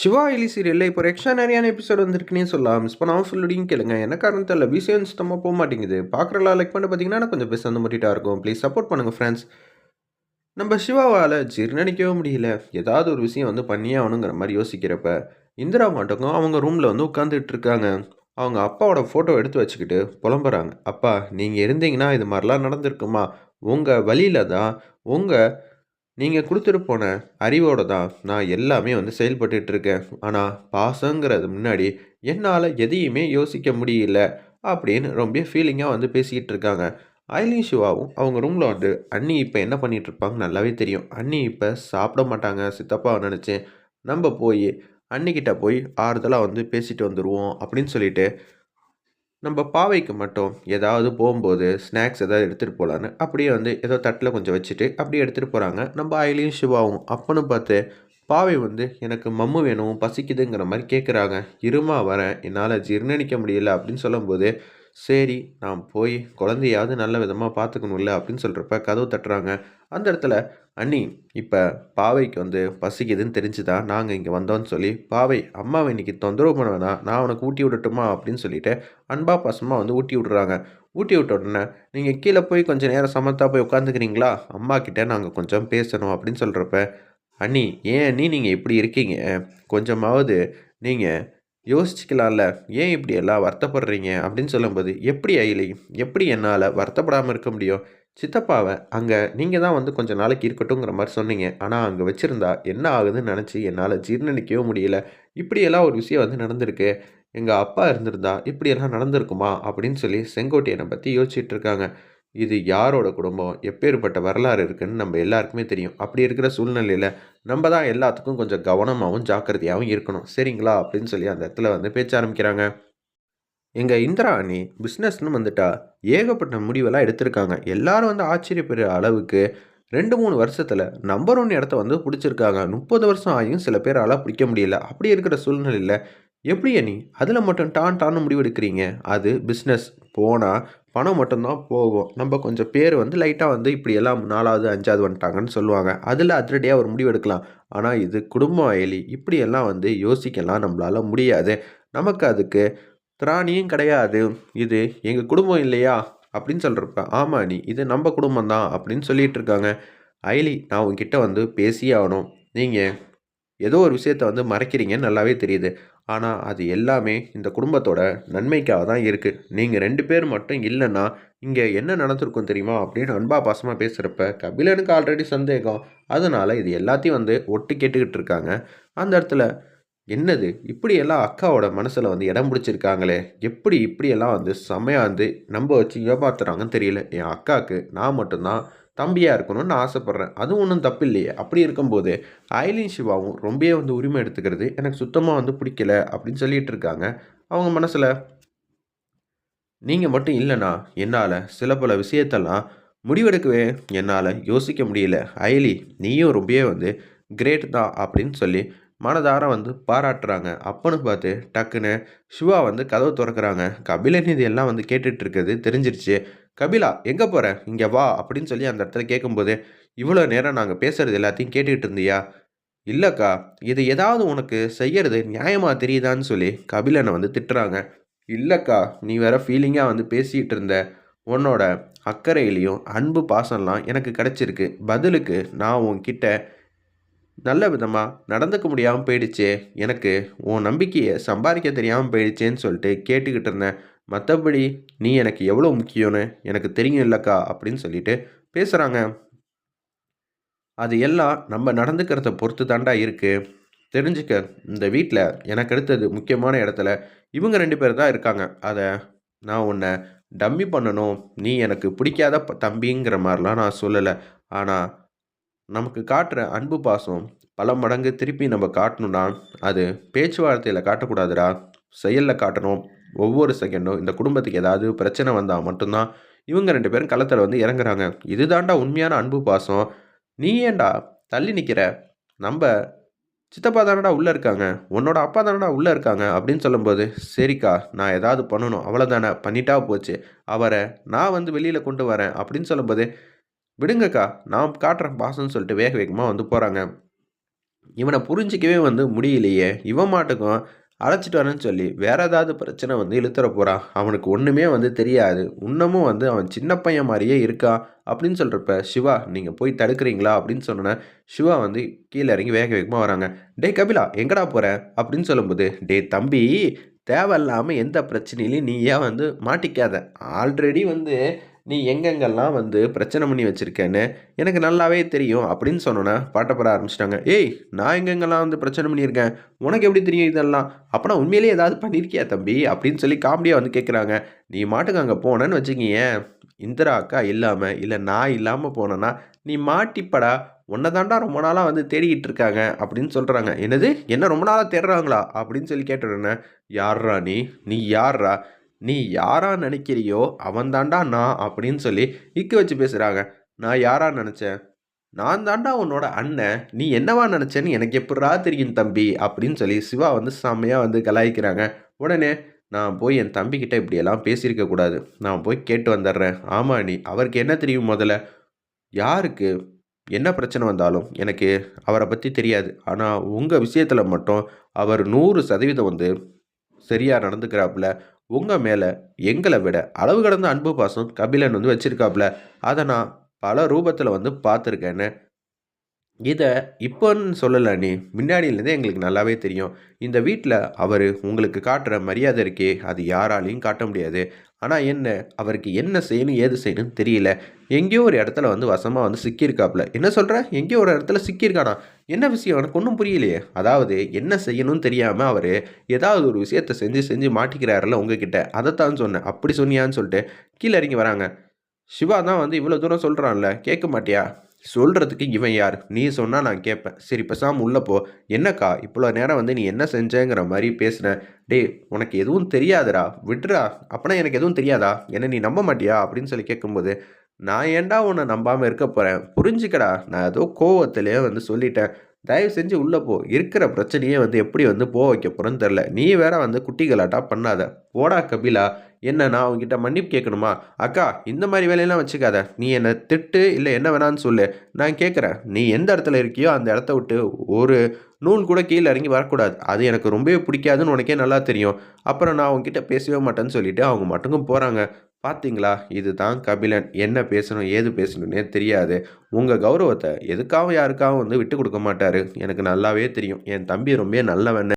சிவா எலி சீரியலில் இப்போ எக்ஸ்ட்ரா நிறையான எபிசோட் வந்திருக்குன்னே சொல்லலாம். மிஸ் பண்ணாமல் ஃபுல்லோடையும் கேளுங்க. என்ன காரணம் தெரியல விஷயம் சுத்தமாக போக மாட்டேங்குது. பார்க்குறலாம் லைக் பண்ணி பார்த்தீங்கன்னா கொஞ்சம் பெஸ்ட் வந்து முட்டிட்டா இருக்கும். ப்ளீஸ் சப்போர்ட் பண்ணுங்கள் ஃப்ரெண்ட்ஸ் நம்ம சிவாவால் ஜீர்ணிக்கவே முடியல. ஏதாவது ஒரு விஷயம் வந்து பண்ணியே ஆகணுங்கிற மாதிரி யோசிக்கிறப்ப இந்திரா மாட்டோக்கும் அவங்க ரூமில் வந்து உட்காந்துட்டு இருக்காங்க. அவங்க அப்பாவோட ஃபோட்டோ எடுத்து வச்சுக்கிட்டு புலம்புறாங்க. அப்பா நீங்கள் இருந்தீங்கன்னா இது மாதிரிலாம் நடந்திருக்குமா? உங்கள் வழியில் தான் உங்கள் நீங்கள் கொடுத்துட்டு போன அறிவோட தான் நான் எல்லாமே வந்து செயல்பட்டுட்டு இருக்கேன். ஆனால் பாசங்கிறது முன்னாடி என்னால் எதையுமே யோசிக்க முடியல அப்படின்னு ரொம்ப ஃபீலிங்காக வந்து பேசிக்கிட்டு இருக்காங்க. ஐலி சிவாவும் அவங்க ரூமில் வந்து அண்ணி இப்போ என்ன பண்ணிகிட்ருப்பாங்க இருப்பாங்க நல்லாவே தெரியும். அண்ணி இப்போ சாப்பிட மாட்டாங்க சித்தப்பா நினச்சேன். நம்ம போய் அன்னிக்கிட்ட போய் ஆறுதலாக வந்து பேசிட்டு வந்துடுவோம் அப்படின்னு சொல்லிட்டு நம்ம பாவைக்கு மட்டும் ஏதாவது போகும்போது ஸ்நாக்ஸ் ஏதாவது எடுத்துகிட்டு போகலான்னு அப்படியே வந்து ஏதோ தட்டில் கொஞ்சம் வச்சுட்டு அப்படியே எடுத்துகிட்டு போகிறாங்க நம்ம ஆயிலையும் சிவாவும் அப்பன்னு பார்த்து பாவை வந்து எனக்கு மம்மு வேணும் பசிக்குதுங்கிற மாதிரி கேட்குறாங்க இருமா வரேன். என்னால் ஜீர்ணிக்க முடியல அப்படின்னு சொல்லும்போது சரி நான் போய் குழந்தையாவது நல்ல விதமாக பார்த்துக்கணும்ல அப்படின்னு சொல்கிறப்ப கதவு தட்டுறாங்க. அந்த இடத்துல அண்ணி இப்போ பாவைக்கு வந்து பசிக்குதுன்னு தெரிஞ்சுதா? நாங்கள் இங்கே வந்தோம்னு சொல்லி பாவை அம்மாவை இன்னைக்கு தொந்தரவு பண்ண வேணாம். நான் உனக்கு ஊட்டி விடட்டுமா? அப்படின்னு சொல்லிட்டு அன்பா பசமாக வந்து ஊட்டி விட்றாங்க. ஊட்டி விட்ட உடனே நீங்கள் கீழே போய் கொஞ்சம் நேரம் சமத்தா போய் உட்காந்துக்கிறீங்களா அம்மா கிட்டே நாங்கள் கொஞ்சம் பேசணும். அப்படின்னு சொல்கிறப்ப அண்ணி ஏன் அண்ணி நீங்கள் இப்படி இருக்கீங்க? கொஞ்சமாவது நீங்கள் யோசிச்சுக்கலாம்ல. ஏன் இப்படி எல்லாம் வருத்தப்படுறீங்க? அப்படின்னு சொல்லும்போது எப்படி அயிலி? எப்படி என்னால் வருத்தப்படாமல் இருக்க முடியும்? சித்தப்பாவை அங்கே நீங்கள் தான் வந்து கொஞ்சம் நாளைக்கு இருக்கட்டுங்கிற மாதிரி சொன்னீங்க. ஆனால் அங்கே வச்சுருந்தா என்ன ஆகுதுன்னு நினச்சி என்னால் ஜீர்ணிக்கவே முடியல. இப்படியெல்லாம் ஒரு விஷயம் வந்து நடந்திருக்கு. எங்கள் அப்பா இருந்திருந்தா இப்படியெல்லாம் நடந்திருக்குமா? அப்படின்னு சொல்லி செங்கோட்டையனை பற்றி யோசிச்சுட்டு இருக்காங்க. இது யாரோட குடும்பம்? எப்பேற்பட்ட வரலாறு இருக்குன்னு நம்ம எல்லாருக்குமே தெரியும். அப்படி இருக்கிற சூழ்நிலையில் நம்ம தான் எல்லாத்துக்கும் கொஞ்சம் கவனமாகவும் ஜாக்கிரதையாகவும் இருக்கணும். சரிங்களா? அப்படின்னு சொல்லி அந்த இடத்துல வந்து பேச்ச ஆரம்பிக்கிறாங்க. எங்கள் இந்திராணி பிஸ்னஸ்னு வந்துட்டா ஏகப்பட்ட முடிவெல்லாம் எடுத்திருக்காங்க. எல்லாரும் வந்து ஆச்சரியப்படுற அளவுக்கு ரெண்டு மூணு வருஷத்தில் நம்பர் ஒன் இடத்த வந்து பிடிச்சிருக்காங்க. முப்பது வருஷம் ஆகியும் சில பேரால் பிடிக்க முடியல. அப்படி இருக்கிற சூழ்நிலையில் எப்படி நீ அதில் மட்டும் டான் டான்னு முடிவெடுக்கிறீங்க? அது பிஸ்னஸ் போனால் பணம் மட்டும்தான் போகும். நம்ம கொஞ்சம் பேர் வந்து லைட்டாக வந்து இப்படி எல்லாம் நாலாவது அஞ்சாவது வந்துட்டாங்கன்னு சொல்லுவாங்க. அதில் அதிரடியாக ஒரு முடிவு எடுக்கலாம். ஆனால் இது குடும்பம் அயலி இப்படியெல்லாம் வந்து யோசிக்கலாம். நம்மளால் முடியாது. நமக்கு அதுக்கு திராணியும் கிடையாது. இது எங்கள் குடும்பம் இல்லையா? அப்படின்னு சொல்கிறப்ப ஆமாம் நீ இது நம்ம குடும்பம் தான் அப்படின்னு சொல்லிட்டு இருக்காங்க. அயலி நான் உங்ககிட்ட வந்து பேசியே ஆகணும். நீங்கள் ஏதோ ஒரு விஷயத்த வந்து மறைக்கிறீங்கன்னு நல்லாவே தெரியுது. ஆனால் அது எல்லாமே இந்த குடும்பத்தோட நன்மைக்காக தான் இருக்குது நீங்கள் ரெண்டு பேர் மட்டும் இல்லைன்னா இங்கே என்ன நடந்திருக்கும் தெரியுமா? அப்படின்னு அன்பா பாசமாக பேசுகிறப்ப கபிலனுக்கு ஆல்ரெடி சந்தேகம். அதனால் இது எல்லாத்தையும் வந்து ஒட்டு கேட்டுக்கிட்டு இருக்காங்க. அந்த இடத்துல என்னது? இப்படியெல்லாம் அக்காவோட மனசில் வந்து இடம் பிடிச்சிருக்காங்களே? எப்படி இப்படியெல்லாம் வந்து செம்மையாக வந்து நம்ப வச்சு ஏமாத்துறாங்கன்னு தெரியல. என் அக்காவுக்கு நான் மட்டும்தான் தம்பியாக இருக்கணும்னு ஆசைப்பட்றேன். அதுவும் ஒன்றும் தப்பு இல்லையே அப்படி இருக்கும்போது ஐலின் சிவாவும் ரொம்பவே வந்து உரிமை எடுத்துக்கிறது எனக்கு சுத்தமாக வந்து பிடிக்கல அப்படின்னு சொல்லிட்டு இருக்காங்க. அவங்க மனசில் நீங்கள் மட்டும் இல்லைனா என்னால் சில பல விஷயத்தெல்லாம் முடிவெடுக்கவே என்னால் யோசிக்க முடியல. அயலி நீயும் ரொம்பவே வந்து கிரேட் தான் அப்படின்னு சொல்லி மனதார வந்து பாராட்டுறாங்க. அப்பன்னு பார்த்து டக்குன்னு சிவா வந்து கதவு திறக்கிறாங்க. கபிலன் இது எல்லாம் வந்து கேட்டுட்ருக்கிறது தெரிஞ்சிருச்சு. கபிலா எங்கே போகிற இங்கே வா அப்படின்னு சொல்லி அந்த இடத்துல கேட்கும்போது இவ்வளோ நேரம் நாங்கள் பேசுகிறது எல்லாத்தையும் கேட்டுக்கிட்டு இருந்தியா? இல்லைக்கா இது ஏதாவது உனக்கு செய்யறது நியாயமாக தெரியுதான்னு சொல்லி கபிலனை வந்து திட்டுறாங்க. இல்லைக்கா நீ வேற ஃபீலிங்காக வந்து பேசிகிட்டு இருந்த உன்னோட அக்கறையிலையும் அன்பு பாசம்லாம் எனக்கு கிடச்சிருக்கு. பதிலுக்கு நான் உன்கிட்ட நல்ல விதமாக நடந்துக்க முடியாமல் போயிடுச்சே எனக்கு உன் நம்பிக்கையை சம்பாதிக்க தெரியாமல் போயிடுச்சேன்னு சொல்லிட்டு கேட்டுக்கிட்டு இருந்தேன். மற்றபடி நீ எனக்கு எவ்வளோ முக்கியம்னு எனக்கு தெரியும் இல்லைக்கா அப்படின்னு சொல்லிட்டு பேசுகிறாங்க அது எல்லாம் நம்ம நடந்துக்கிறத பொறுத்து தாண்டா இருக்குது தெரிஞ்சுக்க இந்த வீட்டில் எனக்கு அடுத்தது முக்கியமான இடத்துல இவங்க ரெண்டு பேர் தான் இருக்காங்க. அதை நான் உன்னை டம்மி பண்ணணும். நீ எனக்கு பிடிக்காத தம்பிங்கிற மாதிரிலாம் நான் சொல்லலை. ஆனால் நமக்கு காட்டுற அன்பு பாசம் பல மடங்கு திருப்பி நம்ம காட்டணும்னா அது பேச்சுவார்த்தையில் காட்டக்கூடாதுடா. செயலில் காட்டணும். ஒவ்வொரு செகண்டும் இந்த குடும்பத்துக்கு ஏதாவது பிரச்சனை வந்தால் மட்டும்தான் இவங்க ரெண்டு பேரும் களத்தில் வந்து இறங்குறாங்க. இதுதான்டா உண்மையான அன்பு பாசம். நீ ஏண்டா தள்ளி நிற்கிற நம்ம சித்தப்பா தானடா உள்ளே இருக்காங்க. உன்னோட அப்பா தானடா உள்ளே இருக்காங்க அப்படின்னு சொல்லும்போது சரிக்கா நான் ஏதாவது பண்ணணும். அவ்வளோதானே பண்ணிட்டா போச்சு. அவரை நான் வந்து வெளியில் கொண்டு வரேன் அப்படின்னு சொல்லும்போது விடுங்கக்கா நான் காட்டுறேன் பாசம்னு சொல்லிட்டு வேக வேகமாக வந்து போகிறாங்க இவனை புரிஞ்சிக்கவே வந்து முடியலையே. இவன் மாட்டுக்கும் அழைச்சிட்டு வரேன்னு சொல்லி வேற ஏதாவது பிரச்சனை வந்து இழுத்துற போகிறான் அவனுக்கு ஒன்றுமே வந்து தெரியாது. இன்னமும் வந்து அவன் சின்ன பையன் மாதிரியே இருக்கான் அப்படின்னு சொல்கிறப்ப சிவா நீங்கள் போய் தடுக்கிறீங்களா? அப்படின்னு சொன்னோன்னே சிவா வந்து கீழே இறங்கி வேக வேகமாக வராங்க. டே கபிலா எங்கடா போகிற அப்படின்னு சொல்லும்போது டே தம்பி தேவையில்லாமல் எந்த பிரச்சனையிலையும் நீ ஏன் வந்து மாட்டிக்காத. ஆல்ரெடி வந்து நீ எங்கெங்கெல்லாம் வந்து பிரச்சனை பண்ணி வச்சுருக்கேன்னு எனக்கு நல்லாவே தெரியும் அப்படின்னு சொன்னோன்னே பாட்டப்பட ஆரம்பிச்சிட்டாங்க. ஏய் நான் எங்கெங்கெல்லாம் வந்து பிரச்சனை பண்ணியிருக்கேன்? உனக்கு எப்படி தெரியும் இதெல்லாம்? அப்போனா உண்மையிலேயே ஏதாவது பண்ணியிருக்கியா தம்பி? அப்படின்னு சொல்லி காமெடியாக வந்து கேட்குறாங்க நீ மாட்டுக்கு அங்கே போனேன்னு வச்சுக்கிங்க இந்திரா அக்கா இல்லாமல் இல்லை நான் இல்லாமல் போனேன்னா நீ மாட்டிப்படா. உன்னை தாண்டா ரொம்ப நாளாக வந்து தேடிக்கிட்டு இருக்காங்க அப்படின்னு சொல்கிறாங்க என்னது? என்ன ரொம்ப நாளாக தேடுறாங்களா? அப்படின்னு சொல்லி கேட்டுடுறேன் யார்ரா நீ? நீ யார்ரா நீ யாரா நினைக்கிறியோ அவன் தாண்டா நான் அப்படின்னு சொல்லி இக்க வச்சு பேசுகிறாங்க நான் யாரா நினச்சேன்? நான் தாண்டா உன்னோட அண்ணன். நீ என்னவா நினச்சேன்னு எனக்கு எப்படா தெரியும் தம்பி? அப்படின்னு சொல்லி சிவா வந்து செம்மையாக வந்து கலாய்க்கிறாங்க. உடனே நான் போய் என் தம்பிக்கிட்ட இப்படியெல்லாம் பேசியிருக்க கூடாது. நான் போய் கேட்டு வந்துடுறேன். ஆமாம் நீ அவருக்கு என்ன தெரியும் முதல்ல? யாருக்கு? என்ன பிரச்சனை வந்தாலும் எனக்கு அவரை பற்றி தெரியாது. ஆனால் உங்கள் விஷயத்தில் மட்டும் அவர் நூறு சதவீதம் வந்து சரியாக நடந்துக்கிறாப்புல உங்கள் மேலே எங்களை விட அளவு கடந்த அன்பு பாசம் கபிலன் வந்து வச்சுருக்காப்புல அதை நான் பல ரூபத்தில் வந்து பார்த்துருக்கேன்னு இதை இப்போன்னு சொல்லலை நீ முன்னாடியிலேருந்தே எங்களுக்கு நல்லாவே தெரியும். இந்த வீட்டில் அவர் உங்களுக்கு காட்டுற மரியாதை இருக்கே அது யாராலையும் காட்ட முடியாது. ஆனால் என்ன அவருக்கு என்ன செய்யணும் ஏது செய்யணும்னு தெரியல. எங்கேயோ ஒரு இடத்துல வந்து வசமாக வந்து சிக்கியிருக்காப்புல. என்ன சொல்கிற எங்கேயோ ஒரு இடத்துல சிக்கியிருக்கானா? என்ன விஷயம்? எனக்கு ஒன்றும் புரியலையே. அதாவது என்ன செய்யணும்னு தெரியாமல் அவர் ஏதாவது ஒரு விஷயத்தை செஞ்சு செஞ்சு மாட்டிக்கிறாருல உங்ககிட்ட. அதைத்தான் சொன்னேன். அப்படி சொன்னியான்னு சொல்லிட்டு கீழே இறங்கி வராங்க. சிவா தான் வந்து இவ்வளோ தூரம் சொல்கிறான்ல கேட்க மாட்டியா? சொல்கிறதுக்கு இவன் யார்? நீ சொன்னால் நான் கேட்பேன் சரி பேசாமல் உள்ளே போ. என்னக்கா இவ்வளோ நேரம் வந்து நீ என்ன செஞ்சேங்கிற மாதிரி பேசினேன் டே உனக்கு எதுவும் தெரியாதுடா. விட்டுறா அப்போனா எனக்கு எதுவும் தெரியாதா? என்ன நீ நம்ப மாட்டியா? அப்படின்னு சொல்லி கேட்கும்போது நான் ஏன்டா உன்னை நம்பாமல் இருக்க போகிறேன் புரிஞ்சுக்கடா. நான் ஏதோ கோவத்திலே வந்து சொல்லிட்டேன். தயவு செஞ்சு உள்ளே போ. இருக்கிற பிரச்சனையே வந்து எப்படி வந்து போக வைக்க போகிறேன்னு தெரில நீ வேற வந்து குட்டிகளாட்டா பண்ணாத. போடா கபிலா. என்ன நான் உங்ககிட்ட மன்னிப்பு கேட்கணுமா? அக்கா இந்த மாதிரி வேலையெல்லாம் வச்சுக்காத. நீ என்னை திட்டு இல்லை என்ன வேணான்னு சொல்லு. நான் கேட்குறேன். நீ எந்த இடத்துல இருக்கியோ அந்த இடத்த விட்டு ஒரு நூல் கூட கீழே இறங்கி வரக்கூடாது. அது எனக்கு ரொம்பவே பிடிக்காதுன்னு உனக்கே நல்லா தெரியும். அப்புறம் நான் அவங்ககிட்ட பேசவே மாட்டேன்னு சொல்லிவிட்டு அவங்க மட்டும் போகிறாங்க பார்த்தீங்களா இதுதான் கபிலன். என்ன பேசணும் ஏது பேசணும்னே தெரியாது. உங்கள் கௌரவத்தை எதுக்காகவும் யாருக்காகவும் வந்து விட்டு கொடுக்க மாட்டார். எனக்கு நல்லாவே தெரியும். என் தம்பி ரொம்ப நல்லவன்.